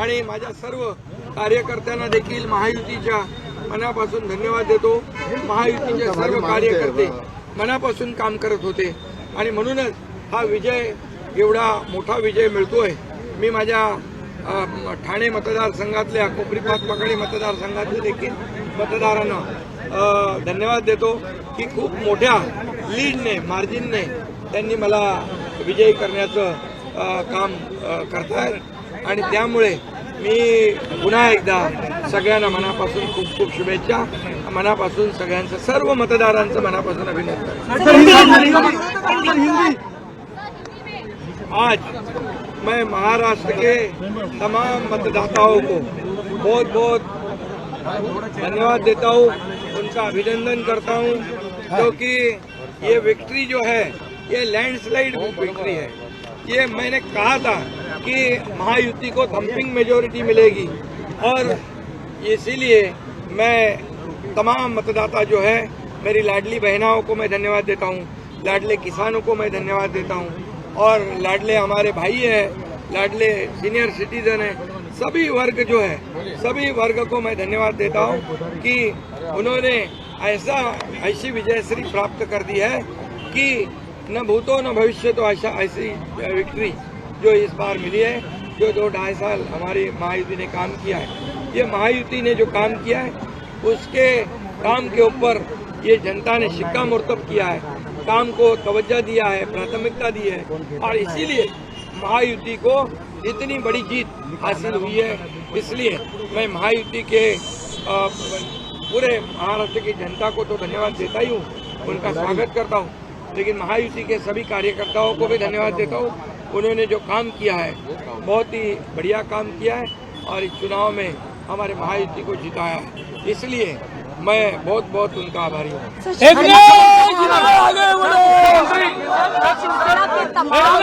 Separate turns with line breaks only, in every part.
आणि माझ्या सर्व कार्यकर्त्यांना देखील महायुतीच्या मनापासून धन्यवाद देतो. महायुतीचे सर्व कार्यकर्ते मनापासून काम करत होते. आणि म्हणूनच हा विजय एवढा मोठा विजय मिळतोय. मी माझ्या ठाणे मतदारसंघातल्या कोपरी पाचपाकडी मतदारसंघातल्या देखील मतदारांना धन्यवाद देतो की खूप मोठ्या लीडने मार्जिनने त्यांनी मला विजयी करण्याचं काम करतायत. आणि त्यामुळे मी पुन्हा एकदा सगळ्यांना मनापासून खूप खूप शुभेच्छा. मनापासून सगळ्यांचं सर्व मतदारांचं मनापासून अभिनंदन. आज मैं महाराष्ट्र के तमाम मतदाताओं को बहुत बहुत धन्यवाद देता हूँ उनका अभिनंदन करता हूँ क्योंकि ये विक्ट्री जो है ये लैंडस्लाइड विक्ट्री है। ये मैंने कहा था कि महायुति को थम्पिंग मेजोरिटी मिलेगी। और इसीलिए मैं तमाम मतदाता जो है, मेरी लाडली बहनाओं को मैं धन्यवाद देता हूँ, लाडले किसानों को मैं धन्यवाद देता हूँ, और लाडले हमारे भाई हैं, लाडले सीनियर सिटीजन हैं, सभी वर्ग जो है, सभी वर्ग को मैं धन्यवाद देता हूँ कि उन्होंने ऐसा, ऐसी विजयश्री प्राप्त कर दी है कि न भूतो न भविष्य तो ऐसा, ऐसी विक्ट्री जो इस बार मिली है, जो दो ढाई साल हमारी महायुति ने काम किया है, ये महायुति ने जो काम किया है, उसके काम के ऊपर ये जनता ने शिक्का मुर्तब किया है, काम को तवज्जा दिया है, प्राथमिकता दी है, और इसीलिए महायुति को इतनी बड़ी जीत हासिल हुई है। इसलिए मैं महायुति के पूरे महाराष्ट्र की जनता को तो धन्यवाद देता ही हूँ, उनका स्वागत करता हूँ, लेकिन महायुति के सभी कार्यकर्ताओं को भी धन्यवाद देता हूँ। उन्होंने जो काम किया है बहुत ही बढ़िया काम किया है और इस चुनाव में हमारे महायुति को जिताया। है इसलिए मैं बहुत बहुत उनका आभारी हूँ।
शिवसेना के तमाम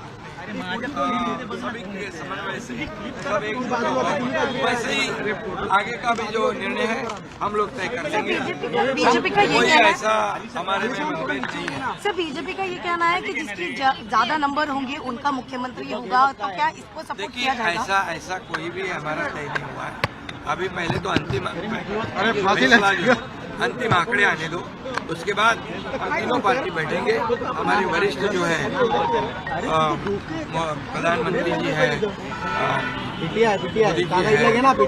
वैसे ही आगे का भी जो निर्णय है हम लोग तय कर लेंगे
बीजेपी का ये कहना है।
ऐसा हमारे
सर बीजेपी का ये कहना है कि जिसकी ज़्यादा नंबर होंगे उनका मुख्यमंत्री होगा तो क्या इसको सपोर्ट
देखिए
किया जाएगा?
ऐसा ऐसा कोई भी हमारा तय नहीं हुआ है। अभी पहले तो अंतिम है, अंतिम आंकड़े आने दो। उसके बाद हम तीनों पार्टी बैठेंगे। हमारे वरिष्ठ जो है प्रधानमंत्री जी है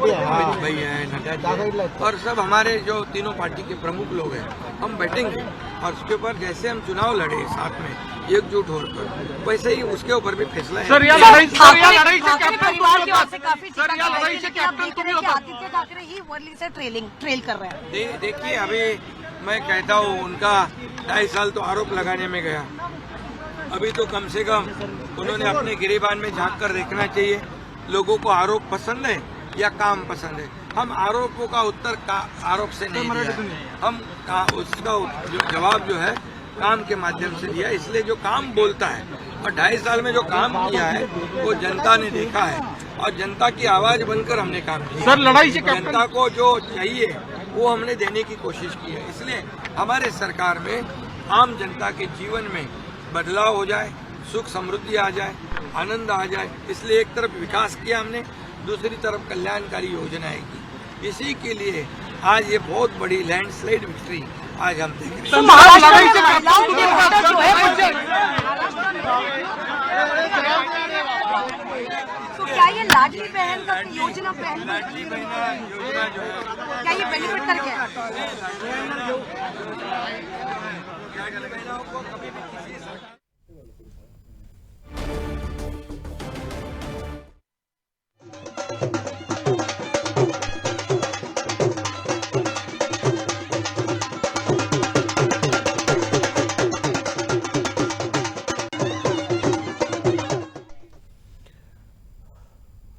है, अमित भाई है नड्डा है, और सब हमारे जो तीनों पार्टी के प्रमुख लोग हैं हम बैठेंगे। और उसके ऊपर जैसे हम चुनाव लड़े साथ में एकजुट होकर वैसे ही उसके ऊपर भी फैसला है।
सर या या तुम्ही
की से काफ़ी
सर या
लेकिन आप
कॅप्टन
देख रहे
तुम्ही
हैं आदित्य ठाकरे ही वर्ली से ट्रेलिंग ट्रेल कर रहे हैं।
देखिए अभी मैं कहता हूँ उनका ढाई साल तो आरोप लगाने में गया। अभी तो कम से कम उन्होंने अपने गिरेबान में झाँक कर देखना चाहिए। लोगों को आरोप पसंद है या काम पसंद है? हम आरोपों का उत्तर का आरोप से नहीं दिया हम का, उसका जो जवाब जो है काम के माध्यम से दिया इसलिए जो काम बोलता है और ढाई साल में जो काम किया है वो जनता ने देखा है और जनता की आवाज़ बनकर हमने काम किया।
सर लढाईचे कॅप्टन
जनता को जो चाहिए वो हमने देने की कोशिश की है। इसलिए हमारे सरकार में आम जनता के जीवन में बदलाव हो जाए सुख समृद्धि आ जाए आनंद आ जाए इसलिए एक तरफ़ विकास किया हमने दूसरी तरफ़ कल्याणकारी योजनाएँ की। इसी के लिए आज ये बहुत बड़ी लैंडस्लाइड विक्ट्री आज हम देख रहे हैं।
तो महाराष्ट्र जो है तो क्या ये लाडली बहन का योजना पहली
लाडली बहना योजना जो है।
क्या ये बेनिफिट कर गया
लाडली बहनों को कभी भी किसी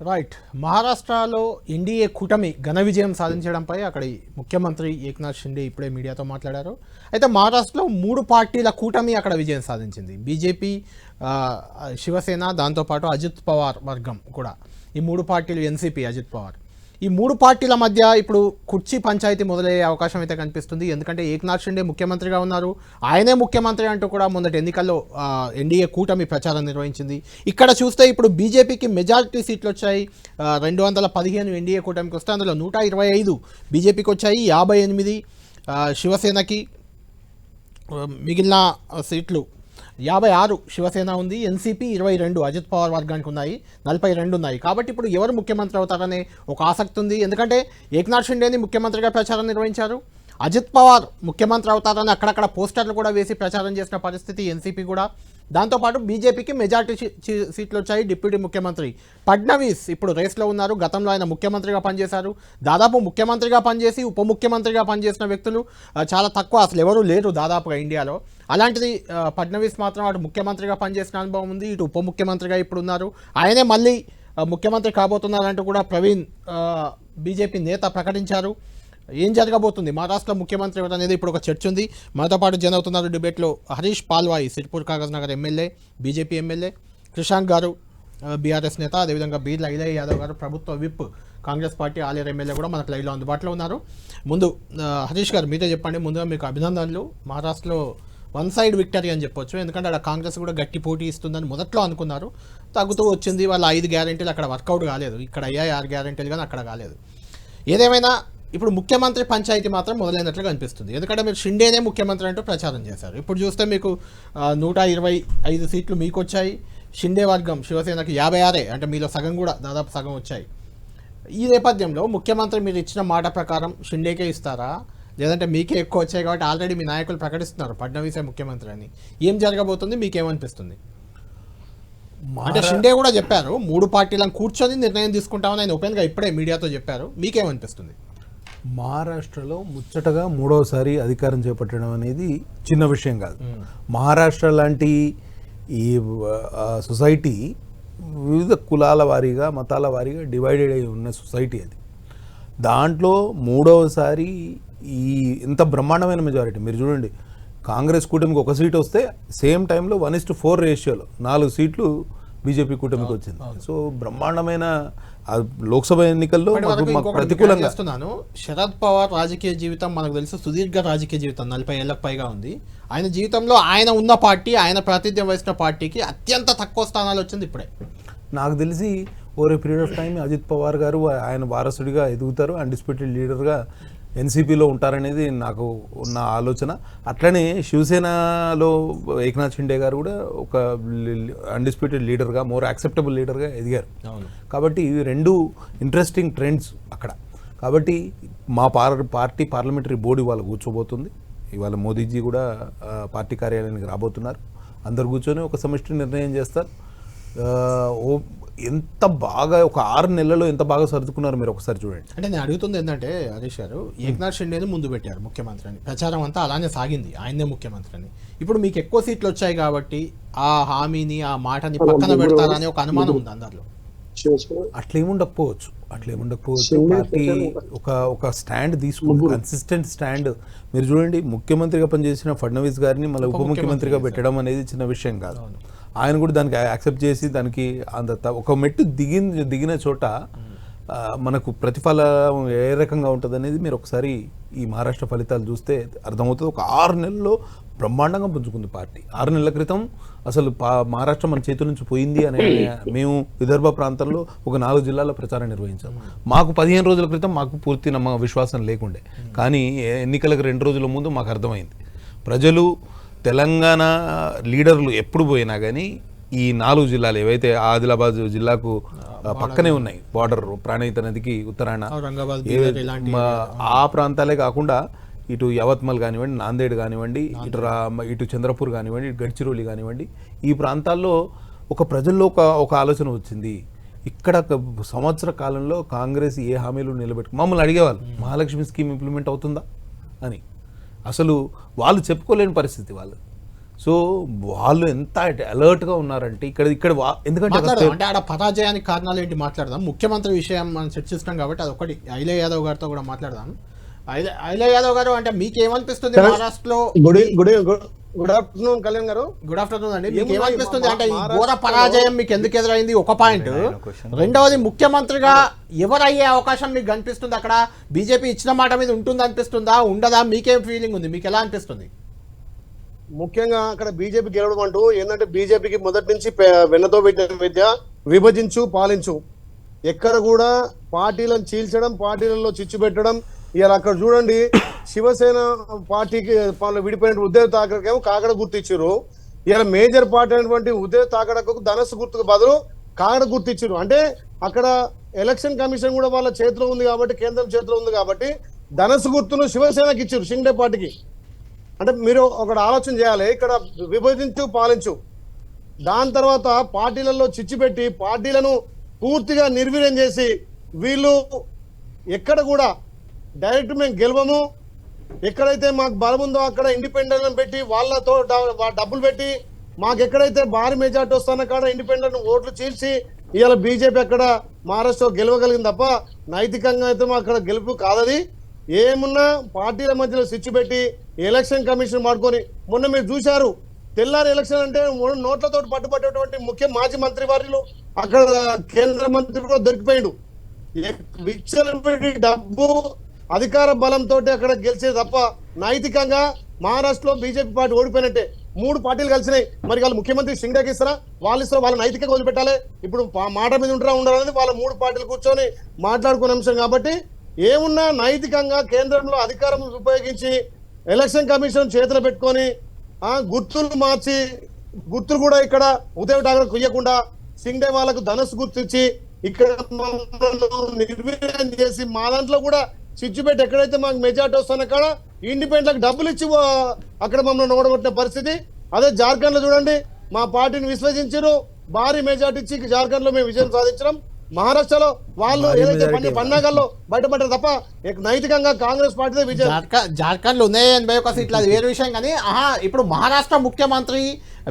రైట్ మహారాష్ట్రలో ఎన్డీఏ కూటమి ఘన విజయం సాధించడంపై అక్కడి ముఖ్యమంత్రి ఏక్నాథ్ షిండే ఇప్పుడే మీడియాతో మాట్లాడారు. అయితే మహారాష్ట్రలో మూడు పార్టీల కూటమి అక్కడ విజయం సాధించింది. బీజేపీ శివసేన దాంతోపాటు అజిత్ పవార్ వర్గం కూడా. ఈ మూడు పార్టీలు ఎన్సీపీ అజిత్ పవార్. ఈ మూడు పార్టీల మధ్య ఇప్పుడు కుర్చీ పంచాయతీ మొదలయ్యే అవకాశం అయితే కనిపిస్తుంది. ఎందుకంటే ఏక్నాథ్ షిండే ముఖ్యమంత్రిగా ఉన్నారు. ఆయనే ముఖ్యమంత్రి అంటూ కూడా మొదటి ఎన్నికల్లో ఎన్డీఏ కూటమి ప్రచారం నిర్వహించింది. ఇక్కడ చూస్తే ఇప్పుడు బీజేపీకి మెజారిటీ సీట్లు వచ్చాయి. రెండు వందల పదిహేను ఎన్డీఏ కూటమికి వస్తే అందులో నూట ఇరవై ఐదు బీజేపీకి వచ్చాయి. యాభై ఎనిమిది శివసేనకి మిగిలిన సీట్లు యాభై ఆరు శివసేన ఉంది ఎన్సీపీ ఇరవై రెండు అజిత్ పవార్ వర్గానికి ఉన్నాయి నలభై రెండు ఉన్నాయి. కాబట్టి ఇప్పుడు ఎవరు ముఖ్యమంత్రి అవుతారనే ఒక ఆసక్తి ఉంది. ఎందుకంటే ఏక్నాథ్ షిండేని ముఖ్యమంత్రిగా ప్రచారం నిర్వహించారు. అజిత్ పవార్ ముఖ్యమంత్రి అవుతారని అక్కడక్కడ పోస్టర్లు కూడా వేసి ప్రచారం చేసిన పరిస్థితి ఎన్సీపీ కూడా. దాంతోపాటు బీజేపీకి మెజార్టీ సీ- సీట్లు వచ్చాయి డిప్యూటీ ముఖ్యమంత్రి. ఫడ్నవీస్ ఇప్పుడు రేస్లో ఉన్నారు. గతంలో ఆయన ముఖ్యమంత్రిగా పనిచేశారు. దాదాపు ముఖ్యమంత్రిగా పనిచేసి ఉప ముఖ్యమంత్రిగా పనిచేసిన వ్యక్తులు చాలా తక్కువ. అసలు ఎవరూ లేరు దాదాపుగా ఇండియాలో. అలాంటిది ఫడ్నవీస్ మాత్రం అటు ముఖ్యమంత్రిగా పనిచేసిన అనుభవం ఉంది. ఇటు ఉప ముఖ్యమంత్రిగా ఇప్పుడు ఉన్నారు. ఆయనే మళ్ళీ ముఖ్యమంత్రి కాబోతున్నారంటూ కూడా ప్రవీణ్ బీజేపీ నేత ప్రకటించారు. ఏం జరగబోతుంది? మహారాష్ట్ర ముఖ్యమంత్రి ఎవరు అనేది ఇప్పుడు ఒక చర్చ ఉంది. మనతో పాటు జన్ అవుతున్నారు డిబేట్లో Harish Palvai Sirpur Kagaz Nagar MLA BJP MLA Krishank గారు బీఆర్ఎస్ నేత అదేవిధంగా బీర్ల ఇలయ్య యాదవ్ గారు ప్రభుత్వ whip Congress party Aleru MLA కూడా మనకు లైవ్లో అందుబాటులో ఉన్నారు. ముందు హరీష్ గారు మీరే చెప్పండి. ముందుగా మీకు అభినందనలు. మహారాష్ట్రలో వన్ సైడ్ విక్టరీ అని చెప్పొచ్చు. ఎందుకంటే అక్కడ కాంగ్రెస్ కూడా గట్టి పోటీ ఇస్తుందని మొదట్లో అనుకున్నారు. తగ్గుతూ వచ్చింది. వాళ్ళ ఐదు గ్యారెంటీలు అక్కడ వర్కౌట్ కాలేదు. ఇక్కడ అయ్యాయి ఆరు గ్యారెంటీలు కానీ అక్కడ కాలేదు. ఏదేమైనా ఇప్పుడు ముఖ్యమంత్రి పంచాయతీ మాత్రం మొదలైనట్లుగా అనిపిస్తుంది ఎందుకంటే మీరు షిండేనే ముఖ్యమంత్రి అంటూ ప్రచారం చేశారు. ఇప్పుడు చూస్తే మీకు నూట ఇరవై ఐదు సీట్లు మీకు వచ్చాయి షిండే వర్గం శివసేనకి యాభై ఆరే అంటే మీలో సగం కూడా దాదాపు సగం వచ్చాయి. ఈ నేపథ్యంలో ముఖ్యమంత్రి మీరు ఇచ్చిన మాట ప్రకారం షిండేకే ఇస్తారా? లేదంటే మీకే ఎక్కువ వచ్చాయి కాబట్టి ఆల్రెడీ మీ నాయకులు ప్రకటిస్తున్నారు ఫడ్నవీసే ముఖ్యమంత్రి అని. ఏం జరగబోతుంది? మీకేమనిపిస్తుంది? అంటే షిండే కూడా చెప్పారు మూడు పార్టీలను కూర్చొని నిర్ణయం తీసుకుంటామని ఆయన ఓపెన్గా ఇప్పుడే మీడియాతో చెప్పారు. మీకేమనిపిస్తుంది?
మహారాష్ట్రలో ముచ్చటగా మూడవసారి అధికారం చేపట్టడం అనేది చిన్న విషయం కాదు. మహారాష్ట్ర లాంటి ఈ సొసైటీ వివిధ కులాల వారీగా మతాల వారీగా డివైడెడ్ అయి ఉన్న సొసైటీ అది. దాంట్లో మూడవసారి ఈ ఇంత బ్రహ్మాండమైన మెజారిటీ మీరు చూడండి కాంగ్రెస్ కూటమికి ఒక సీట్ వస్తే సేమ్ టైంలో వన్ ఇస్ టు ఫోర్ రేషియోలో నాలుగు సీట్లు బీజేపీ కూటమికి వచ్చింది. సో బ్రహ్మాండమైన లోక్సభ ఎన్నికల్లో ప్రతికూలంగా
చేస్తున్నాను. శరద్ పవార్ రాజకీయ జీవితం మనకు తెలుసు సుదీర్ఘ రాజకీయ జీవితం నలభై ఏళ్ళకు పైగా ఉంది. ఆయన జీవితంలో ఆయన ఉన్న పార్టీ ఆయన ప్రాతినిధ్యం వహించిన పార్టీకి అత్యంత తక్కువ స్థానాలు వచ్చింది ఇప్పుడే.
నాకు తెలిసి over a period of time Ajit Pawar గారు ఆయన వారసుడిగా ఎదుగుతారు అన్డిస్ప్యూటెడ్ లీడర్గా ఎన్సీపీలో ఉంటారనేది నాకు ఉన్న ఆలోచన. అట్లనే శివసేనలో ఏక్నాథ్ షిండే గారు కూడా ఒక అన్డిస్ప్యూటెడ్ లీడర్గా మోర్ యాక్సెప్టబుల్ లీడర్గా ఎదిగారు.
అవును.
కాబట్టి ఇవి రెండు ఇంట్రెస్టింగ్ ట్రెండ్స్ అక్కడ. కాబట్టి మా పార్ పార్టీ పార్లమెంటరీ బోర్డు ఇవాళ కూర్చోబోతుంది. ఇవాళ మోదీజీ కూడా పార్టీ కార్యాలయానికి రాబోతున్నారు. అందరు కూర్చొని ఒక సమిష్టి నిర్ణయం చేస్తారు. ఎంత బాగా ఒక ఆరు నెలల్లో ఎంత బాగా సర్దుకున్నారు మీరు ఒకసారి చూడండి.
అంటే నేను అడుగుతుంది ఏంటంటే హరీష్ గారు ఏక్నాథ్ షిండేని ముందు పెట్టారు ముఖ్యమంత్రి అని ప్రచారం అంతా అలానే సాగింది ఆయనే ముఖ్యమంత్రి అని ఇప్పుడు మీకు ఎక్కువ సీట్లు వచ్చాయి కాబట్టి ఆ హామీని ఆ మాటని పక్కన పెడతారా అని ఒక అనుమానం ఉంది అందరిలో.
అట్లేముండకపోవచ్చు అట్లేముండకపోవచ్చు. పార్టీ ఒక ఒక స్టాండ్ తీసుకుంది కన్సిస్టెంట్ స్టాండ్. మీరు చూడండి ముఖ్యమంత్రిగా పనిచేసిన ఫడ్నవీస్ గారిని మళ్ళీ ఉప ముఖ్యమంత్రిగా పెట్టడం అనేది చిన్న విషయం కాదు. ఆయన కూడా దానికి యాక్సెప్ట్ చేసి దానికి అంత త- ఒక మెట్టు దిగిన దిగిన చోట మనకు ప్రతిఫలం ఏ రకంగా ఉంటుంది అనేది మీరు ఒకసారి ఈ మహారాష్ట్ర ఫలితాలు చూస్తే అర్థమవుతుంది. ఒక ఆరు నెలల్లో బ్రహ్మాండంగా పుంజుకుంది పార్టీ. ఆరు నెలల క్రితం అసలు పా మహారాష్ట్ర మన చేతుల నుంచి పోయింది అనే మేము విదర్భ ప్రాంతంలో ఒక నాలుగు జిల్లాల్లో ప్రచారం నిర్వహించాం. మాకు పదిహేను రోజుల క్రితం మాకు పూర్తి నమ్మ విశ్వాసం లేకుండే. కానీ ఎన్నికలకు రెండు రోజుల ముందు మాకు అర్థమైంది. ప్రజలు తెలంగాణ లీడర్లు ఎప్పుడు పోయినా కానీ ఈ నాలుగు జిల్లాలు ఏవైతే ఆదిలాబాద్ జిల్లాకు పక్కనే ఉన్నాయి బార్డర్ ప్రాణహిత నదికి మా- ఆ ప్రాంతాలే కాకుండా ఇటు యవత్మల్ కానివ్వండి నాందేడ్ కానివ్వండి ఇటు రా ఇటు చంద్రపూర్ కానివ్వండి ఇటు గడ్చిరోలి కానివ్వండి ఈ ప్రాంతాల్లో ఒక ప్రజల్లో ఒక ఒక ఆలోచన వచ్చింది. ఇక్కడ సంవత్సర కాలంలో కాంగ్రెస్ ఏ హామీలు నిలబెట్టు మమ్మల్ని అడిగేవాళ్ళు మహాలక్ష్మి స్కీమ్ ఇంప్లిమెంట్ అవుతుందా అని. అసలు వాళ్ళు చెప్పుకోలేని పరిస్థితి వాళ్ళు. సో వాళ్ళు ఎంత alert గా ఉన్నారంటే ఇక్కడ ఇక్కడ ఎందుకంటే
అంటే ఆడ పరాజయానికి కారణాలు ఏంటి మాట్లాడదాం. ముఖ్యమంత్రి విషయం మనం చర్చిస్తున్నాం కాబట్టి అదొకటి ఐలే యాదవ్ గారితో కూడా మాట్లాడదాం. ఐలే యాదవ్ గారు అంటే మీకు ఏమనిపిస్తుంది మహారాష్ట్రలో
గుడ్ ఆఫ్టర్నూన్ కళ్యాణ్ గారు.
గుడ్ ఆఫ్టర్నూన్ అండి. మీకు ఏమనిపిస్తుంది అంటే ఈ ఘోర పరాజయం మీకు ఎందుకు ఎదురైంది? ఒక పాయింట్. రెండవది ముఖ్యమంత్రిగా ఎవరు అయ్యే అవకాశం మీకు కనిపిస్తుంది అక్కడ? బీజేపీ ఇచ్చిన మాట మీద ఉంటుంది అనిపిస్తుందా? ఉండదా? మీకేం ఫీలింగ్ ఉంది? మీకు ఎలా అనిపిస్తుంది?
ముఖ్యంగా అక్కడ బీజేపీ గెలవడం అంటూ ఏంటంటే బీజేపీకి మొదటి నుంచి వెన్నతో పెట్టిన విద్య విభజించు పాలించు. ఎక్కడ కూడా పార్టీలను చీల్చడం పార్టీలలో చిచ్చు పెట్టడం ఇలా అక్కడ చూడండి శివసేన పార్టీకి వాళ్ళు విడిపోయిన ఉద్దవ్ థాకరేకేమో కాకడ గుర్తు ఇచ్చారు ఇలా మేజర్ పార్టీ అయినటువంటి ఉద్దవ్ థాకడకు ధనస్సు గుర్తుకు బదులు కాకడ గుర్తు ఇచ్చారు అంటే అక్కడ ఎలక్షన్ కమిషన్ కూడా వాళ్ళ చేతిలో ఉంది కాబట్టి కేంద్రం చేతిలో ఉంది కాబట్టి ధనస్సు గుర్తును శివసేనకి ఇచ్చారు షిండే పార్టీకి. అంటే మీరు ఒకటి ఆలోచన చేయాలి ఇక్కడ విభజించు పాలించు. దాని తర్వాత పార్టీలలో చిచ్చిపెట్టి పార్టీలను పూర్తిగా నిర్వీర్యం చేసి వీళ్ళు ఎక్కడ కూడా డైరెక్ట్ మేము గెలవము. ఎక్కడైతే మాకు బలం ఉందో అక్కడ ఇండిపెండెంట్ పెట్టి వాళ్ళతో డబ్బులు పెట్టి మాకు ఎక్కడైతే భారీ మెజార్టీ వస్తున్న కాడ ఇండిపెండెంట్ ఓట్లు చీల్చి ఇవాళ బీజేపీ అక్కడ మహారాష్ట్ర గెలవగలిగింది తప్ప నైతికంగా అయితే మా అక్కడ గెలుపు కాదది. ఏమున్నా పార్టీల మధ్యలో స్విచ్ పెట్టి ఎలక్షన్ కమిషన్ మాడుకొని మొన్న మీరు చూశారు. తెల్లారి ఎలక్షన్ అంటే నోట్లతో పట్టుబట్టేటువంటి ముఖ్య మాజీ మంత్రి వారిలో అక్కడ కేంద్ర మంత్రి కూడా దొరికిపోయాడు. విచ్చలపెట్టి డబ్బు అధికార బలంతో అక్కడ గెలిచే తప్ప నైతికంగా మహారాష్ట్రలో బీజేపీ పార్టీ ఓడిపోయినట్టే మూడు పార్టీలు కలిసినాయి. మరి వాళ్ళు ముఖ్యమంత్రి సింగ్డాకి ఇస్తారా? వాళ్ళు ఇస్తారా? వాళ్ళ నైతికంగా వదిలిపెట్టాలి. ఇప్పుడు మాట మీద ఉంటారా ఉండాలనేది వాళ్ళ మూడు పార్టీలు కూర్చొని మాట్లాడుకునే అంశం కాబట్టి ఏమున్నా నైతికంగా కేంద్రంలో అధికారం ఉపయోగించి ఎలక్షన్ కమిషన్ చేతులు పెట్టుకొని గుర్తులు మార్చి గుర్తులు కూడా ఇక్కడ ఉదయ్ ఠాకరే కుయ్యకుండా సింగ్డే వాళ్ళకు ధనస్సు గుర్తించి ఇక్కడ నిర్వీర్యం చేసి మా దాంట్లో కూడా చిచ్చు పెట్టి ఎక్కడైతే మాకు మెజార్టీ వస్తున్న కాడ ఇండిపెండెంట్ డబ్బులు ఇచ్చి అక్కడ మమ్మల్ని ఓడగొట్టిన పరిస్థితి. అదే జార్ఖండ్లో చూడండి మా పార్టీని విశ్వసించారు. భారీ మెజార్టీ ఇచ్చి జార్ఖండ్లో మేము విజయం సాధించడం మహారాష్ట్రలో వాళ్ళు ఏదైతే పన్ను పన్నాగాల్లో బయటపడ్డారు తప్ప నైతికంగా కాంగ్రెస్ పార్టీదే విజయం
జార్ఖండ్ జార్ఖండ్లో ఉన్నాయి ఎనభై ఒక సీట్లు అది వేరే విషయం కానీ ఆహా ఇప్పుడు మహారాష్ట్ర ముఖ్యమంత్రి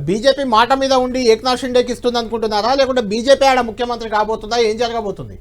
బీజేపీ మాట మీద ఉండి ఏక్నాథ్ షిండేకి ఇస్తుంది అనుకుంటున్నారా లేకుంటే బీజేపీ ఆడ ముఖ్యమంత్రి కాబోతుందా? ఏం జరగబోతుంది?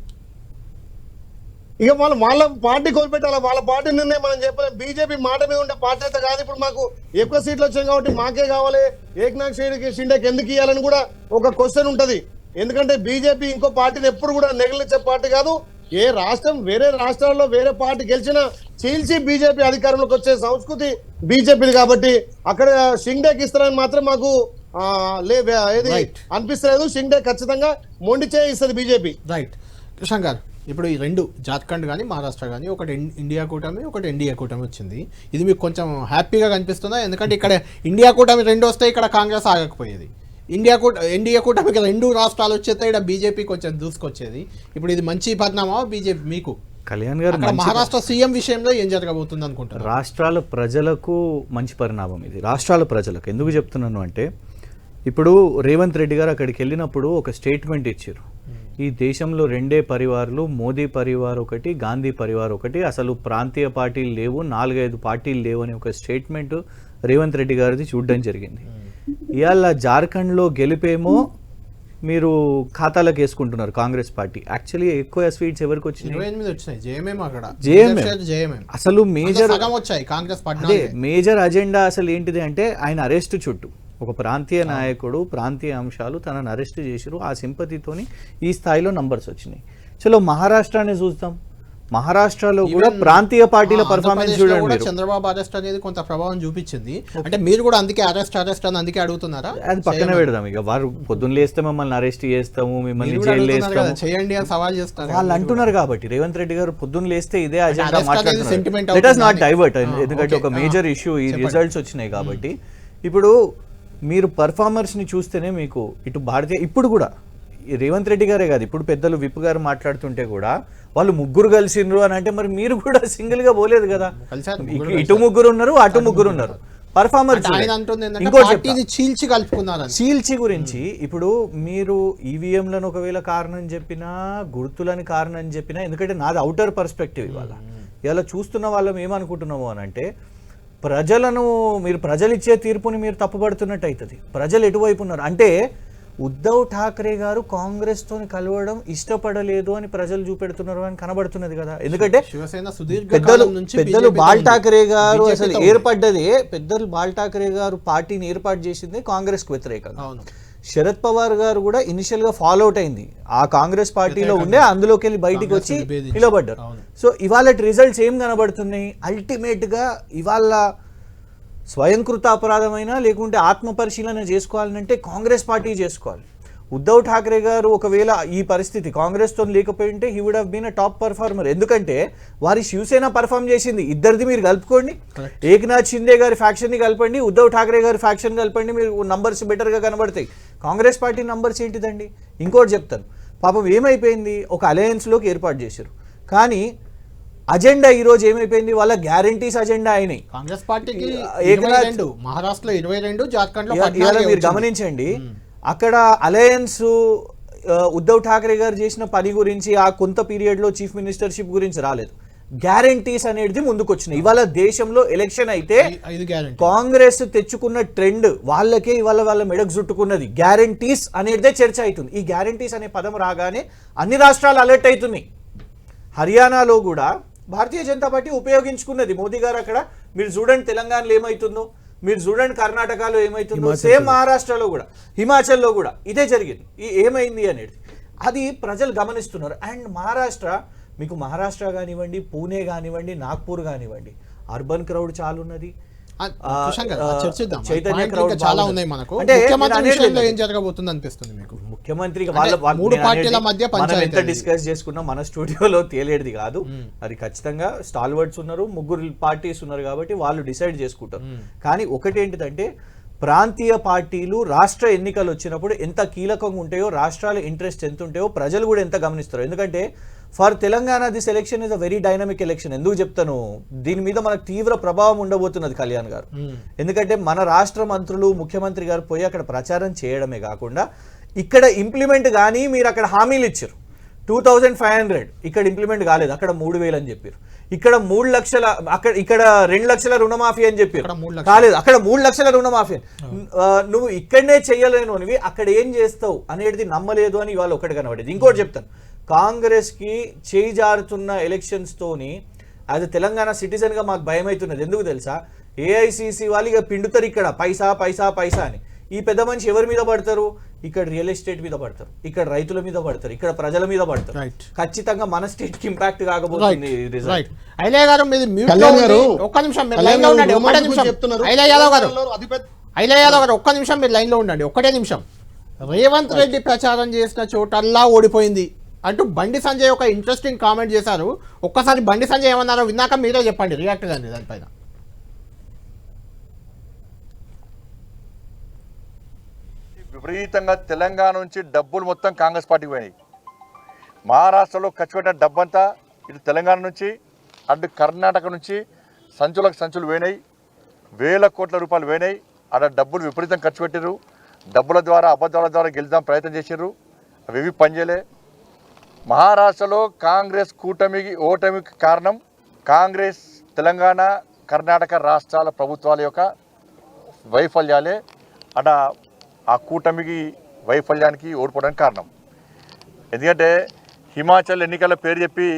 ఇక వాళ్ళు వాళ్ళ పార్టీ కోల్పెట్టాలి? వాళ్ళ పార్టీ నిర్ణయం మనం చెప్పలేం. బీజేపీ మాట మీద ఉండే పార్టీ అయితే కాదు. ఇప్పుడు మాకు ఎక్కువ సీట్లు వచ్చాయి కాబట్టి మాకే కావాలి. ఏక్నాథ్ షిండేకి షిండేకి ఎందుకు ఇవ్వాలని కూడా ఒక క్వశ్చన్ ఉంటది. ఎందుకంటే బీజేపీ ఇంకో పార్టీని ఎప్పుడు కూడా నెగలిచ్చే పార్టీ కాదు. ఏ రాష్ట్రం వేరే రాష్ట్రాల్లో వేరే పార్టీ గెలిచినా చీల్చి బీజేపీ అధికారంలోకి వచ్చే సంస్కృతి బీజేపీది కాబట్టి అక్కడ షిండేకి ఇస్తారని మాత్రం మాకు ఆ, లే ఏది
Right.
అనిపిస్తలేదు. షిండే ఖచ్చితంగా మొండి చేయి ఇస్తుంది బీజేపీ.
రైట్ కిషన్ గారు ఇప్పుడు ఈ రెండు జార్ఖండ్ కానీ మహారాష్ట్ర కానీ ఒకటి ఇండియా కూటమి ఒకటి ఎన్డీఏ కూటమి వచ్చింది. ఇది మీకు కొంచెం హ్యాపీగా కనిపిస్తుందా? ఎందుకంటే ఇక్కడ ఇండియా కూటమి రెండు వస్తే ఇక్కడ కాంగ్రెస్ ఆగకపోయేది. ఇండియా కూట ఎన్డీఏ కూటమికి రెండు రాష్ట్రాలు వచ్చేస్తే ఇక్కడ బీజేపీ కొంచెం దూసుకొచ్చేది. ఇప్పుడు ఇది మంచి పరిణామా బీజేపీ మీకు?
కళ్యాణ్ గారు
మహారాష్ట్ర సీఎం విషయంలో ఏం జరగబోతుంది అనుకుంటారు
రాష్ట్రాల ప్రజలకు మంచి పరిణామం ఇది. రాష్ట్రాల ప్రజలకు. ఎందుకు చెప్తున్నాను అంటే ఇప్పుడు రేవంత్ రెడ్డి గారు అక్కడికి వెళ్ళినప్పుడు ఒక స్టేట్మెంట్ ఇచ్చారు. ఈ దేశంలో రెండే పరివారాలు మోదీ పరివార్ ఒకటి గాంధీ పరివార్ ఒకటి. అసలు ప్రాంతీయ పార్టీలు లేవు నాలుగైదు పార్టీలు లేవు అని ఒక స్టేట్మెంట్ రేవంత్ రెడ్డి గారిది చూడడం జరిగింది. ఇవాళ జార్ఖండ్లో గెలిపేమో మీరు ఖాతాలకు వేసుకుంటున్నారు కాంగ్రెస్ పార్టీ. యాక్చువల్లీ ఎక్కువ స్వీట్స్ ఎవరికి వచ్చినాయి? అసలు మేజర్
వచ్చాయి కాంగ్రెస్
మేజర్ అజెండా అసలు ఏంటిది అంటే ఆయన అరెస్ట్ చుట్టూ. ఒక ప్రాంతీయ నాయకుడు ప్రాంతీయ అంశాలు తనను అరెస్ట్ చేసిరు. ఆ సింపతితోని ఈ స్థాయిలో నంబర్స్ వచ్చినాయి. చలో మహారాష్ట్రాన్ని చూద్దాం. మహారాష్ట్రలో కూడా ప్రాంతీయ పార్టీల పర్ఫార్మెన్స్ చూడండి
చంద్రబాబు అరెస్ట్ అనేది కొంత ప్రభావం చూపించింది. అంటే మీరు కూడా అందుకే అరెస్ట్ అరెస్ట్ అని అందుకే అడుగుతున్నారా?
అది పక్కన పెడదాం ఇక. వారు పొద్దున్న లేస్తే మమ్మల్ని అరెస్ట్ చేస్తాము మిమ్మల్ని జైలు వేస్తాము
చేయండి అని సవాల్ చేస్తారు.
వాళ్ళు అంటున్నారు కాబట్టి. రేవంత్ రెడ్డి గారు పొద్దున్న లేస్తే ఇదే అజెండా మాట్లాడుతున్నారు. నాట్. డైవర్ట్ ఎందుకంటే ఒక. మేజర్ ఇష్యూ ఈ. రిజల్ట్స్ వచ్చినాయి కాబట్టి. ఇప్పుడు మీరు పర్ఫార్మర్స్ని చూస్తేనే మీకు ఇటు భారతీయ ఇప్పుడు కూడా రేవంత్ రెడ్డి గారే కాదు ఇప్పుడు పెద్దలు విప్ గారు మాట్లాడుతుంటే కూడా వాళ్ళు ముగ్గురు కలిసిండ్రు అని అంటే మరి మీరు కూడా సింగిల్గా పోలేదు కదా. ఇటు ముగ్గురు ఉన్నారు అటు ముగ్గురు ఉన్నారు. పర్ఫార్మర్
చీల్చి కలుపుకున్నారని.
చీల్చి గురించి ఇప్పుడు మీరు ఈవీఎంలను ఒకవేళ కారణం చెప్పినా గుర్తులని కారణం చెప్పినా ఎందుకంటే నాది అవుటర్ పర్స్పెక్టివ్ ఇవాళ. ఇలా చూస్తున్న వాళ్ళం ఏమనుకుంటున్నాము అని అంటే ప్రజలను మీరు ప్రజలు ఇచ్చే తీర్పుని మీరు తప్పుపడుతున్నట్టు అవుతుంది ప్రజలు ఎటువైపు ఉన్నారు? అంటే ఉద్ధవ్ ఠాక్రే గారు కాంగ్రెస్తో కలవడం ఇష్టపడలేదు అని ప్రజలు చూపెడుతున్నారు అని కనబడుతున్నది కదా. ఎందుకంటే పెద్దలు పెద్దలు బాల్. ఠాకరే గారు అసలు. ఏర్పడ్డదే. పెద్దలు బాల్ ఠాకరే గారు పార్టీని ఏర్పాటు చేసింది కాంగ్రెస్కు వ్యతిరేకంగా శరద్ పవార్ గారు కూడా ఇనిషియల్గా ఫాలో అవుట్ అయింది ఆ కాంగ్రెస్ పార్టీలో ఉండే అందులోకి వెళ్ళి బయటికి వచ్చి. నిలబడ్డారు. సో ఇవాళ రిజల్ట్స్ ఏం కనబడుతున్నాయి అల్టిమేట్గా ఇవాళ స్వయంకృత అపరాధమైనా లేకుంటే ఆత్మ పరిశీలన చేసుకోవాలంటే కాంగ్రెస్ పార్టీ చేసుకోవాలి ఉద్ధవ్ ఠాక్రే గారు ఒకవేళ ఈ పరిస్థితి కాంగ్రెస్తో లేకపోయి ఉంటే he would have been a top performer ఎందుకంటే వారి శివసేన పర్ఫామ్ చేసింది. ఇద్దరిది మీరు కలుపుకోండి. ఏకనాథ్ షిందే గారి ఫ్యాక్షన్ని కలపండి. ఉద్ధవ్ ఠాక్రే గారి ఫ్యాక్షన్ కలపండి. మీరు నంబర్స్ బెటర్గా కనబడతాయి. కాంగ్రెస్ పార్టీ నంబర్స్ ఏంటిదండి? ఇంకోటి చెప్తాను. పాపం ఏమైపోయింది? ఒక alliance లోకి ఏర్పాటు చేశారు. కానీ అజెండా ఈ రోజు ఏమైపోయింది? వాళ్ళ గ్యారంటీస్ అజెండా అయినాయి
కాంగ్రెస్ పార్టీకి మహారాష్ట్రలో ఇరవై రెండు
జార్ఖండ్లో మీరు గమనించండి. అక్కడ అలయన్స్ ఉద్ధవ్ ఠాక్రే గారు చేసిన పని గురించి ఆ కొంత పీరియడ్లో చీఫ్ మినిస్టర్షిప్ గురించి రాలేదు. గ్యారంటీస్ అనేది ముందుకొచ్చినాయి. ఇవాళ దేశంలో ఎలక్షన్ అయితే కాంగ్రెస్ తెచ్చుకున్న ట్రెండ్ వాళ్ళకే ఇవాళ వాళ్ళ మెడకు చుట్టుకున్నది. గ్యారంటీస్ అనేదే చర్చ అవుతుంది. ఈ గ్యారంటీస్ అనే పదం రాగానే అన్ని రాష్ట్రాలు అలర్ట్ అవుతున్నాయి. హర్యానాలో కూడా భారతీయ జనతా పార్టీ ఉపయోగించుకున్నది. మోదీ గారు అక్కడ మీరు చూడండి తెలంగాణలో ఏమవుతుందో మీరు చూడండి కర్ణాటకలో ఏమవుతుందో సేమ్ మహారాష్ట్రలో కూడా హిమాచల్లో కూడా ఇదే జరిగింది. ఈ ఏమైంది అనేది. అది ప్రజలు గమనిస్తున్నారు. అండ్ మహారాష్ట్ర మీకు మహారాష్ట్ర కానివ్వండి పూణే కానివ్వండి నాగ్పూర్ కానివ్వండి అర్బన్ క్రౌడ్ చాలా చైతన్య
చాలా. ఉన్నాయి మనకు.
అంటే
ముఖ్యమంత్రి విషయంలో ఏం జరగబోతుంది అనిపిస్తుంది మీకు?
ముఖ్యమంత్రికి
అంటే
వాళ్ళ
మూడు పార్టీల మధ్య
మనం ఎంత. డిస్కస్ చేసుకున్నా మన స్టూడియోలో తేలేది కాదు. అది ఖచ్చితంగా స్టాల్వర్డ్స్ ఉన్నారు ముగ్గురు పార్టీస్ ఉన్నారు కాబట్టి వాళ్ళు డిసైడ్ చేసుకుంటారు. కానీ ఒకటి ఏంటిదంటే ప్రాంతీయ పార్టీలు రాష్ట్ర ఎన్నికలు వచ్చినప్పుడు ఎంత కీలకంగా ఉంటాయో రాష్ట్రాల ఇంట్రెస్ట్ ఎంత ఉంటాయో ప్రజలు కూడా ఎంత గమనిస్తారు. ఎందుకంటే for Telangana this election is a very dynamic election. ఎందుకు చెప్తాను? దీని మీద మనకు తీవ్ర ప్రభావం ఉండబోతున్నది కళ్యాణ్ గారు. ఎందుకంటే మన రాష్ట్ర మంత్రులు ముఖ్యమంత్రి గారు పోయి అక్కడ ప్రచారం చేయడమే కాకుండా ఇక్కడ ఇంప్లిమెంట్ కానీ మీరు అక్కడ హామీలు ఇచ్చారు. Two thousand five hundred. ఇక్కడ ఇంప్లిమెంట్ కాలేదు. అక్కడ మూడు వేలు అని చెప్పారు. ఇక్కడ మూడు లక్షల అక్కడ ఇక్కడ రెండు లక్షల రుణమాఫీ అని చెప్పారు. కాలేదు. అక్కడ మూడు లక్షల రుణమాఫీ. నువ్వు ఇక్కడనే చెయ్యలేను అనివి అక్కడ ఏం చేస్తావు అనేది నమ్మలేదు అని ఇవాళ ఒకటి కనబడేది. ఇంకోటి చెప్తాను. కాంగ్రెస్కి చేయి జారుతున్న ఎలక్షన్స్ తోని యాజ్ తెలంగాణ సిటిజన్గా మాకు భయం అవుతున్నది ఎందుకు తెలుసా? ఏఐసిసి వాళ్ళు ఇక పిండుతారు ఇక్కడ. పైసా పైసా పైసా అని. ఈ పెద్ద మనిషి ఎవరి మీద పడతారు? ఇక్కడ రియల్ ఎస్టేట్ మీద పడతారు. ఇక్కడ రైతుల మీద పడతారు. ఇక్కడ ప్రజల మీద పడతారు. ఖచ్చితంగా మన స్టేట్కి ఇంపాక్ట్ కాకపోతుంది
ఐలయ్య గారు ఒక్క నిమిషం మీరు
కళ్యాణ్
లైన్లో
గారు.
ఐలయ్య యాదవ్ ఐలయ్య యాదవ్ ఒక్క నిమిషం మీరు లైన్లో ఉండండి. ఒక్కటే నిమిషం. రేవంత్ రెడ్డి ప్రచారం చేసిన చోటల్లా ఓడిపోయింది. అంటూ బండి సంజయ్ ఒక ఇంట్రెస్టింగ్ కామెంట్ చేశారు. ఒక్కసారి బండి సంజయ్ ఏమన్నారో విన్నాక మీరే చెప్పండి రియాక్ట్ కానీ దానిపైన.
విపరీతంగా తెలంగాణ నుంచి డబ్బులు మొత్తం కాంగ్రెస్ పార్టీకి పోయినాయి. మహారాష్ట్రలో ఖర్చు పెట్టిన డబ్బంతా ఇటు తెలంగాణ నుంచి అటు కర్ణాటక నుంచి సంచులకు సంచులు పోయినాయి. వేల కోట్ల రూపాయలు పోయినాయి. అక్కడ డబ్బులు విపరీతం ఖర్చు పెట్టారు డబ్బుల ద్వారా అబద్ధాల ద్వారా గెలుద్దాం ప్రయత్నం చేశారు అవి ఏవి పనిచేయలే. మహారాష్ట్రలో కాంగ్రెస్ కూటమికి ఓటమికి కారణం కాంగ్రెస్ తెలంగాణ కర్ణాటక రాష్ట్రాల ప్రభుత్వాల యొక్క వైఫల్యాలే అట ఆ కూటమికి వైఫల్యానికి ఓడిపోవడానికి కారణం. ఎందుకంటే హిమాచల్ ఎన్నికల పేరు చెప్పి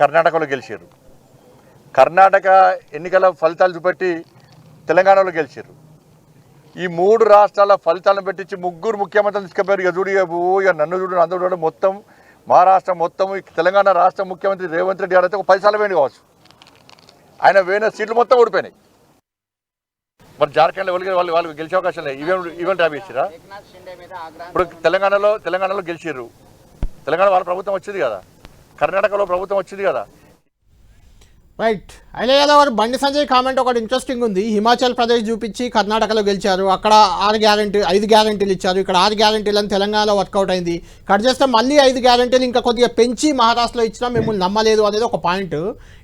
కర్ణాటకలో గెలిచారు. కర్ణాటక ఎన్నికల ఫలితాలు చూపెట్టి తెలంగాణలో గెలిచారు. ఈ మూడు రాష్ట్రాల ఫలితాలను పెట్టించి ముగ్గురు ముఖ్యమంత్రులు తీసుకుపోయారు ఇక చూడు ఇక ఓ ఇక నన్ను చూడు అందరూ చూడు మొత్తం మహారాష్ట్ర మొత్తం తెలంగాణ రాష్ట్ర ముఖ్యమంత్రి రేవంత్ రెడ్డి గారు అయితే ఒక పది సార్లు పోయింది కావచ్చు. ఆయన వేయిన సీట్లు మొత్తం ఓడిపోయినాయి. మరి జార్ఖండ్లో వాళ్ళు వాళ్ళు వాళ్ళు గెలిచే అవకాశం లేదు. ఈవెంట్ ఈవెంట్ యాప్ ఇచ్చిరా? ఇప్పుడు తెలంగాణలో తెలంగాణలో గెలిచిర్రు. తెలంగాణ వాళ్ళ ప్రభుత్వం వచ్చింది కదా. కర్ణాటకలో ప్రభుత్వం వచ్చింది కదా.
రైట్ అయినా యాదవ్ గారు బండి సంజయ్ కామెంట్ ఒకటి ఇంట్రెస్టింగ్ ఉంది. హిమాచల్ ప్రదేశ్ చూపించి కర్ణాటకలో గెలిచారు. అక్కడ ఆరు గ్యారంటీ ఐదు గ్యారంటీలు ఇచ్చారు. ఇక్కడ ఆరు గ్యారంటీలను తెలంగాణలో వర్కౌట్ అయింది. కట్ చేస్తే మళ్ళీ ఐదు గ్యారంటీలు ఇంకా కొద్దిగా పెంచి మహారాష్ట్రలో ఇచ్చినా మిమ్మల్ని నమ్మలేదు అనేది ఒక point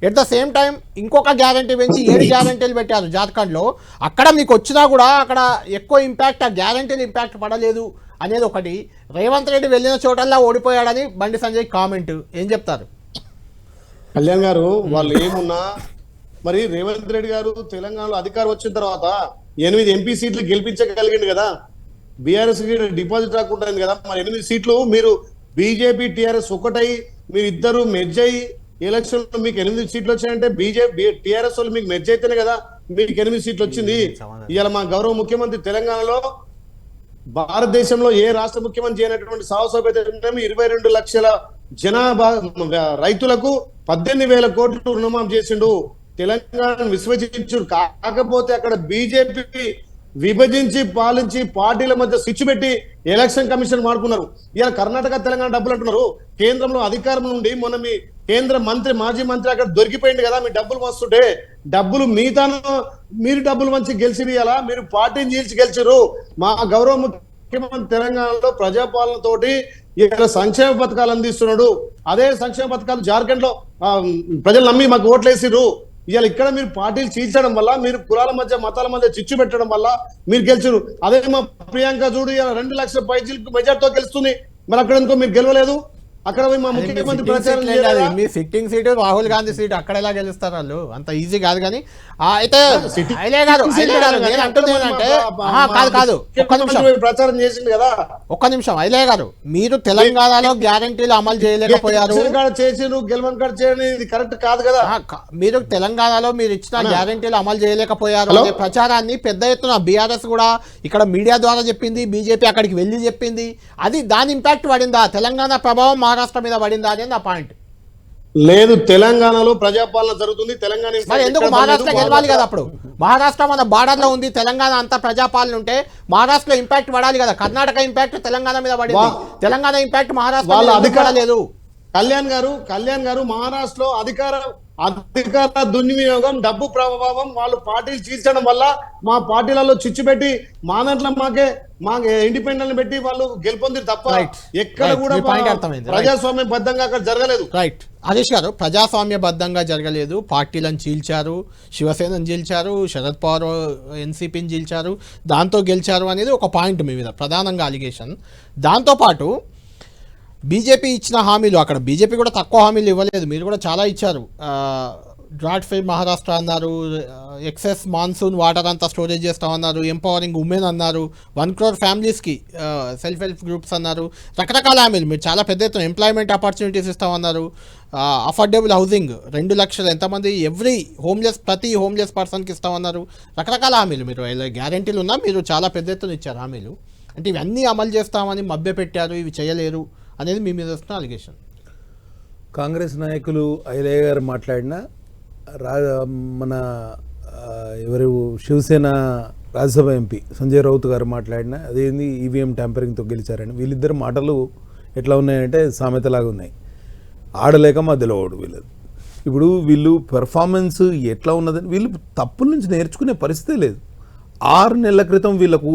at the same time ఇంకొక గ్యారంటీ పెంచి ఏడు గ్యారంటీలు పెట్టారు జార్ఖండ్లో. అక్కడ మీకు వచ్చినా కూడా అక్కడ ఎక్కువ ఇంపాక్ట్ ఆ గ్యారంటీలు ఇంపాక్ట్ పడలేదు అనేది ఒకటి. రేవంత్ రెడ్డి వెళ్ళిన చోటల్లా ఓడిపోయాడని బండి సంజయ్ కామెంట్ ఏం చెప్తారు?
కళ్యాణ్ గారు వాళ్ళు ఏమున్నా మరి రేవంత్ రెడ్డి గారు తెలంగాణలో అధికారం వచ్చిన తర్వాత ఎనిమిది ఎంపీ సీట్లు గెలిపించగలిగింది కదా. బీఆర్ఎస్ డిపాజిట్ రాకుండా కదా. మరి ఎనిమిది సీట్లు మీరు బీజేపీ టీఆర్ఎస్ ఒకటై మీరు ఇద్దరు మెర్జ్ అయ్యి ఎలక్షన్లో మీకు ఎనిమిది సీట్లు వచ్చాయంటే బీజేపీ టీఆర్ఎస్ వాళ్ళు మీకు మెర్జ్ అయితేనే కదా మీకు ఎనిమిది సీట్లు వచ్చింది. ఇవాళ మా గౌరవ ముఖ్యమంత్రి తెలంగాణలో భారతదేశంలో ఏ రాష్ట్ర ముఖ్యమంత్రి చేయనటువంటి సాహసోపేతం ఇరవై రెండు లక్షల జనాభా రైతులకు పద్దెనిమిది వేల కోట్లు రుణమాఫీ చేసిండు. తెలంగాణను విశ్వసించుడు కాకపోతే అక్కడ బీజేపీ విభజించి పాలించి పార్టీల మధ్య స్విచ్ పెట్టి ఎలక్షన్ కమిషన్ వాడుకున్నారు. ఇలా కర్ణాటక తెలంగాణ డబ్బులు అంటున్నారు. కేంద్రంలో అధికారం నుండి మొన్న మీ కేంద్ర మంత్రి మాజీ మంత్రి అక్కడ దొరికిపోయింది కదా మీ డబ్బులు వస్తుంటే డబ్బులు మీతాను మీరు డబ్బులు మంచి గెలిచి మీరు పార్టీని చీల్చి గెలిచారు మా గౌరవ ముఖ్యమంత్రి తెలంగాణలో ప్రజాపాలన తోటి ఇక్కడ సంక్షేమ పథకాలు అందిస్తున్నాడు. అదే సంక్షేమ పథకాలు జార్ఖండ్లో ప్రజలు నమ్మి మాకు ఓట్లేసిర్రు ఇవాళ ఇక్కడ మీరు పార్టీలు చీల్చడం వల్ల మీరు కులాల మధ్య మతాల మధ్య చిచ్చు పెట్టడం వల్ల మీరు గెలిచారు అదే మా ప్రియాంక చూడు ఇవాళ రెండు లక్షల పైచీలకు మెజార్టీతో గెలుస్తుంది. మరి అక్కడ ఎందుకో మీరు గెలవలేదు? అక్కడ పోయి మా ముఖ్యమంత్రి ప్రచారం. చేయలేదా?
మీ sitting seat Rahul Gandhi seat అక్కడ ఎలా గెలుస్తారు వాళ్ళు అంత ఈజీ కాదు కానీ అయితే ఐలే గారు
కాదు
నేను కాదు కాదు ఒక్క నిమిషం
ప్రచారం చేసింది కదా
ఒక్క నిమిషం ఐలే గారు మీరు తెలంగాణలో గ్యారంటీలు అమలు చేయలేకపోయారు
చేసిండ్రు గెలవని కాడ చేయని ఇది కరెక్ట్ కాదు కదా
మీరు తెలంగాణలో మీరు ఇచ్చిన గ్యారంటీలు అమలు చేయలేకపోయారు? అనే ప్రచారాన్ని పెద్ద ఎత్తున బీఆర్ఎస్ కూడా ఇక్కడ మీడియా ద్వారా చెప్పింది బీజేపీ అక్కడికి వెళ్ళి చెప్పింది అది దాని ఇంపాక్ట్ పడిందా తెలంగాణ ప్రభావం మహారాష్ట్ర మీద పడిందా అనేది నా పాయింట్.
లేదు తెలంగాణలో ప్రజాపాలన జరుగుతుంది తెలంగాణ
మరి ఎందుకు మహారాష్ట్ర గెలవాలి కదా అప్పుడు? మహారాష్ట్ర మన బార్డర్లో ఉంది తెలంగాణ అంతా ప్రజాపాలన ఉంటే మహారాష్ట్రలో ఇంపాక్ట్ పడాలి కదా. కర్ణాటక ఇంపాక్ట్ తెలంగాణ మీద పడింది. తెలంగాణ ఇంపాక్ట్ మహారాష్ట్ర
వాళ్ళ కళ్యాణ్ గారు కళ్యాణ్ గారు మహారాష్ట్రలో అధికార అధికార దుర్వినియోగం డబ్బు ప్రభావం వాళ్ళు పార్టీలు చీల్చడం వల్ల మా పార్టీలలో చిచ్చు పెట్టి మా దాంట్లో మాకే మా ఇండిపెండెంట్ పెట్టి వాళ్ళు గెలుపొందిరు తప్ప. ఎక్కడ. కూడా. ప్రజాస్వామ్య బద్దంగా అక్కడ జరగలేదు
రైట్ హరీష్ గారు ప్రజాస్వామ్యబద్ధంగా జరగలేదు పార్టీలను చీల్చారు శివసేనను చీల్చారు శరద్ పవార్ ఎన్సీపీని చీల్చారు దాంతో గెలిచారు అనేది ఒక పాయింట్ మీ మీద ప్రధానంగా అలిగేషన్ దాంతోపాటు బీజేపీ ఇచ్చిన హామీలు అక్కడ బీజేపీ కూడా తక్కువ హామీలు ఇవ్వలేదు. మీరు కూడా చాలా ఇచ్చారు. డ్రాట్ ఫ్రీ మహారాష్ట్ర అన్నారు ఎక్సెస్ మాన్సూన్ వాటర్ అంతా స్టోరేజ్ చేస్తామన్నారు ఎంపవరింగ్ ఉమెన్ అన్నారు వన్ క్రోర్ ఫ్యామిలీస్కి సెల్ఫ్ హెల్ప్ గ్రూప్స్ అన్నారు. రకరకాల హామీలు. మీరు చాలా పెద్ద ఎత్తున ఎంప్లాయ్మెంట్ ఆపర్చునిటీస్ ఇస్తామన్నారు అఫోర్డబుల్ హౌసింగ్ రెండు లక్షలు ఎంతమంది ఎవ్రీ హోమ్లెస్ ప్రతి హోమ్లెస్ పర్సన్కి ఇస్తామన్నారు రకరకాల హామీలు. మీరు గ్యారంటీలు ఉన్నా మీరు చాలా పెద్ద ఎత్తున ఇచ్చారు హామీలు. అంటే ఇవన్నీ అమలు చేస్తామని మభ్యపెట్టారు ఇవి చేయలేరు. అనేది మీ మీద వస్తున్న అలిగేషన్
కాంగ్రెస్ నాయకులు ఐలయ్య గారు మాట్లాడిన రా మన ఎవరు శివసేన రాజ్యసభ ఎంపీ సంజయ్ రౌత్ గారు మాట్లాడిన అదేంది ఈవీఎం ట్యాంపరింగ్తో గెలిచారని. వీళ్ళిద్దరు మాటలు ఎట్లా ఉన్నాయంటే సామెతలాగా ఉన్నాయి. ఆడలేక మధ్యలో ఓడు వీళ్ళది. ఇప్పుడు వీళ్ళు పెర్ఫార్మెన్స్ ఎట్లా ఉన్నదని వీళ్ళు తప్పుల నుంచి నేర్చుకునే పరిస్థితే లేదు. ఆరు నెలల క్రితం వీళ్ళకు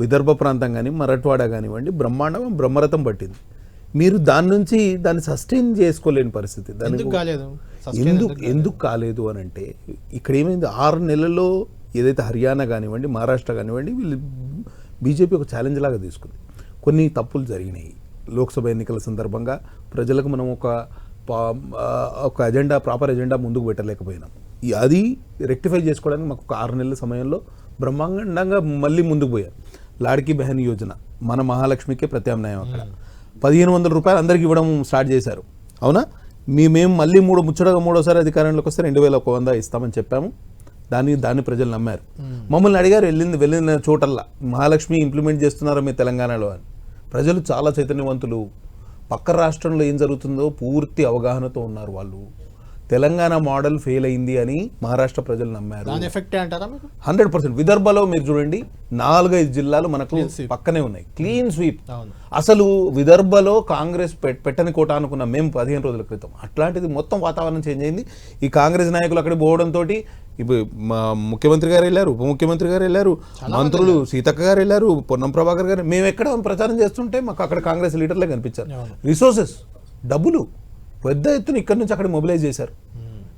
విదర్భ ప్రాంతం కానీ మరట్వాడ కానివ్వండి బ్రహ్మాండం బ్రహ్మరథం పట్టింది. మీరు దాని నుంచి దాన్ని సస్టైన్ చేసుకోలేని పరిస్థితి. దానికి
కాలేదు?
ఎందుకు ఎందుకు కాలేదు? అని అంటే ఇక్కడ ఏమైంది? ఆరు నెలల్లో ఏదైతే హర్యానా కానివ్వండి మహారాష్ట్ర కానివ్వండి వీళ్ళు బీజేపీ ఒక ఛాలెంజ్ లాగా తీసుకుంది. కొన్ని తప్పులు జరిగినాయి. లోక్సభ ఎన్నికల సందర్భంగా ప్రజలకు మనం ఒక ఒక ఎజెండా ప్రాపర్ ఎజెండా ముందుకు పెట్టలేకపోయినాం. అది రెక్టిఫై చేసుకోవడానికి మాకు ఒక ఆరు నెలల సమయంలో బ్రహ్మాండంగా మళ్ళీ ముందుకు పోయాం లాడ్కీ బెహన్ యోజన మన మహాలక్ష్మికే ప్రత్యామ్నాయం అక్కడ. పదిహేను వందల రూపాయలు అందరికి ఇవ్వడం స్టార్ట్ చేశారు. అవునా? మీ మేము మళ్ళీ మూడు ముచ్చటగా మూడోసారి అధికారంలోకి వస్తే రెండు వేల ఒక వంద ఇస్తామని చెప్పాము. దాన్ని దాన్ని ప్రజలు నమ్మారు. మమ్మల్ని అడిగారు వెళ్ళింది వెళ్ళిన చోటల్లా మహాలక్ష్మి ఇంప్లిమెంట్ చేస్తున్నారా మీ తెలంగాణలో? అని. ప్రజలు చాలా చైతన్యవంతులు. పక్క రాష్ట్రంలో ఏం జరుగుతుందో పూర్తి అవగాహనతో ఉన్నారు వాళ్ళు. తెలంగాణ మోడల్ ఫెయిల్ అయింది అని మహారాష్ట్ర ప్రజలు నమ్మారు. Hundred percent. విదర్భలో మీరు చూడండి నాలుగైదు జిల్లాలు మనకు. పక్కనే ఉన్నాయి. క్లీన్ స్వీప్
అవును.
అసలు విదర్భలో కాంగ్రెస్ పెట్- పెట్టని కోట అనుకున్నాం మేము పదిహేను రోజుల క్రితం. అట్లాంటిది మొత్తం వాతావరణం చేంజ్ అయింది. ఈ కాంగ్రెస్ నాయకులు అక్కడికి పోవడంతో ఇప్పుడు మా ముఖ్యమంత్రి గారు వెళ్ళారు ఉప ముఖ్యమంత్రి గారు వెళ్ళారు మంత్రులు సీతక్క గారు వెళ్ళారు పొన్నం ప్రభాకర్ గారు. మేము ఎక్కడ ప్రచారం చేస్తుంటే మాకు అక్కడ కాంగ్రెస్ లీడర్లే కనిపించారు. రిసోర్సెస్ డబ్బులు. పెద్ద ఎత్తున ఇక్కడ నుంచి అక్కడ మొబిలైజ్ చేశారు.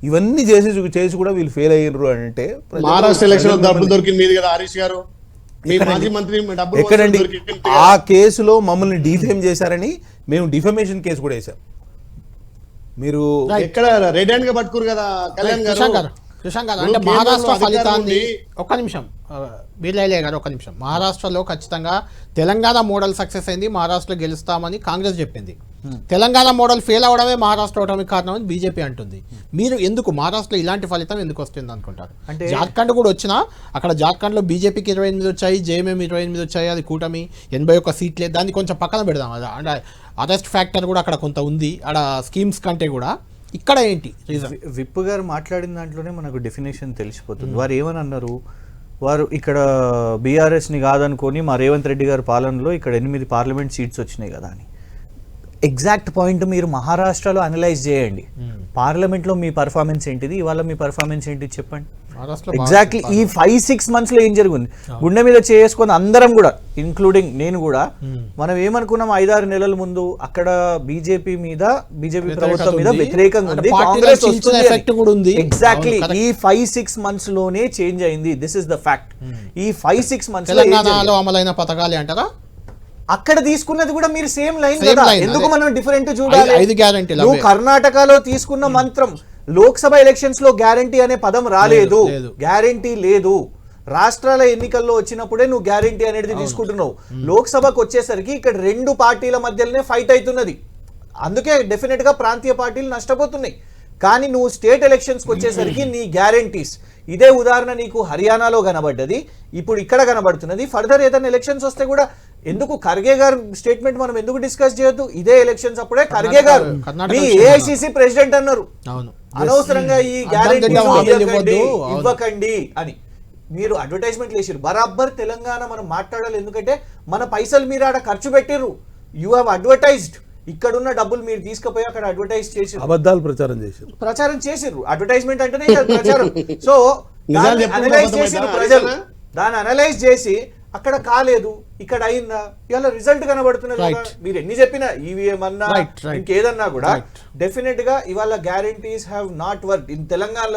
ఇవన్నీ చేసి చేసి కూడా వీళ్ళు ఫెయిల్ అయ్యారు అంటే ప్రజలు-
మహారాష్ట్ర ఎలక్షన్
ప్రజలు
డబ్బులు దొరికింది మీది కదా హరీష్ గారు. మీ మాజీ మంత్రి మీ డబ్బులు
ఎక్కడండి? ఆ కేసులో మమ్మల్ని డిఫేమ్ చేశారని మేము డిఫమేషన్ కేసు కూడా వేసాం మీరు
ఎక్కడ? రెడ్ హ్యాండ్గా పట్టుకురు కదా కళ్యాణ్ గారు. ఇప్పుడు
అంటే మహారాష్ట్ర ఫలితాన్ని ఒక్క నిమిషం బీర్లైలే గారు ఒక్క నిమిషం. మహారాష్ట్రలో ఖచ్చితంగా తెలంగాణ మోడల్ సక్సెస్ అయింది మహారాష్ట్రలో గెలుస్తామని కాంగ్రెస్ చెప్పింది. తెలంగాణ మోడల్ ఫెయిల్ అవడమే మహారాష్ట్ర అవడానికి కారణం అని బీజేపీ అంటుంది. మీరు ఎందుకు మహారాష్ట్రలో ఇలాంటి ఫలితం ఎందుకు వస్తుంది అనుకుంటారు?
అంటే-
జార్ఖండ్ కూడా వచ్చినా అక్కడ జార్ఖండ్లో బీజేపీకి ఇరవై ఎనిమిది వచ్చాయి జేఎంఎం ఇరవై ఎనిమిది వచ్చాయి అది కూటమి ఎనభై ఒక్క సీట్లే దాన్ని కొంచెం పక్కన పెడదాం. అది అంటే అరెస్ట్ ఫ్యాక్టర్ కూడా అక్కడ కొంత ఉంది. అక్కడ స్కీమ్స్ కంటే కూడా ఇక్కడ ఏంటి రీజన్
వి- విప్ గారు మాట్లాడిన దాంట్లోనే మనకు డెఫినేషన్ తెలిసిపోతుంది. వారు ఏమని అన్నారు వారు ఇక్కడ బీఆర్ఎస్ని కాదనుకొని మా రేవంత్ రెడ్డి గారి పాలనలో ఇక్కడ ఎనిమిది పార్లమెంట్ సీట్స్ వచ్చినాయి కదా అని. ఎగ్జాక్ట్ పాయింట్ మీరు మహారాష్ట్రలో అనలైజ్ చేయండి. పార్లమెంట్లో మీ పర్ఫార్మెన్స్ ఏంటిది? ఇవాళ మీ పర్ఫార్మెన్స్ ఏంటిది చెప్పండి. ఎగ్జాక్ట్లీ ఈ ఫైవ్ సిక్స్ మంత్స్లో ఏం జరిగింది? గుండె మీద చేసుకొని అందరం కూడా ఇంక్లూడింగ్ నేను కూడా మనం ఏమనుకున్నాం ఐదారు నెలల ముందు అక్కడ బీజేపీ మీద బీజేపీ ప్రభుత్వం మీద. వ్యతిరేకంగా ఉంది. కాంగ్రెస్. ఎగ్జాక్ట్లీ. ఈ ఫైవ్ సిక్స్ మంత్స్లోనే చేంజ్ అయింది. దిస్ ఇస్ ద ఫ్యాక్ట్ ఈ ఫైవ్ సిక్స్ మంత్స్
తెలంగాణలో అమలైన పథకాలే అంటారా?
అక్కడ తీసుకున్నది కూడా మీరు సేమ్ లైన్ కదా. ఎందుకు. మనం డిఫరెంట్ చూడాలి? నువ్వు. కర్ణాటకలో తీసుకున్న మంత్రం లోక్సభ ఎలక్షన్స్లో గ్యారంటీ అనే పదం రాలేదు.
లేదు, లేదు.
గ్యారంటీ లేదు. రాష్ట్రాల ఎన్నికల్లో వచ్చినప్పుడే నువ్వు గ్యారంటీ అనేది తీసుకుంటున్నావు. లోక్సభకు వచ్చేసరికి ఇక్కడ రెండు పార్టీల మధ్యలోనే ఫైట్ అవుతున్నది. అందుకే డెఫినెట్గా ప్రాంతీయ పార్టీలు నష్టపోతున్నాయి. కానీ నువ్వు స్టేట్ ఎలక్షన్స్కి వచ్చేసరికి నీ గ్యారంటీస్. ఇదే ఉదాహరణ నీకు హర్యానాలో కనబడ్డది. ఇప్పుడు ఇక్కడ కనబడుతున్నది. ఫర్దర్ ఏదైనా ఎలక్షన్స్ వస్తే కూడా ఎందుకు ఖర్గే గారు స్టేట్మెంట్ మనం ఎందుకు డిస్కస్ చేయొద్దు? ఇదే ఎలక్షన్స్ అప్పుడే ఖర్గే గారు. మీ ఏఐసిసి ప్రెసిడెంట్ అన్నారు.
అవును.
అనవసరంగా ఈ గ్యారెంటీ. ఇవ్వకండి అని. మీరు అడ్వర్టైజ్మెంట్ వేసారు బరాబర్ తెలంగాణ మనం మాట్లాడాలి. ఎందుకంటే మన పైసలు మీరు ఆడ ఖర్చు పెట్టిర్రు. యూ హ్యావ్ అడ్వర్టైజ్డ్ ఇక్కడున్న డబ్బులు మీరు తీసుకుపోయి అక్కడ అడ్వర్టైజ్ చేసి
అబద్ధాలు ప్రచారం చేశారు
ప్రచారం చేసిర్రు. అడ్వర్టైజ్మెంట్ అంటేనే ప్రచారం. సో
నిజాలు
దాన్ని అనలైజ్? చేసిర్రు ప్రజలు? దాన్ని అనలైజ్ చేసి అక్కడ కాలేదు ఇక్కడ అయిందా ఇవాళ రిజల్ట్ కనబడుతున్నది కదా. మీరు ఎన్ని చెప్పినా ఈవీఎం అన్నా
Right, right.
ఇంకేదన్నా కూడా. డెఫినెట్గా ఇవాళ guarantees have not work in Telangana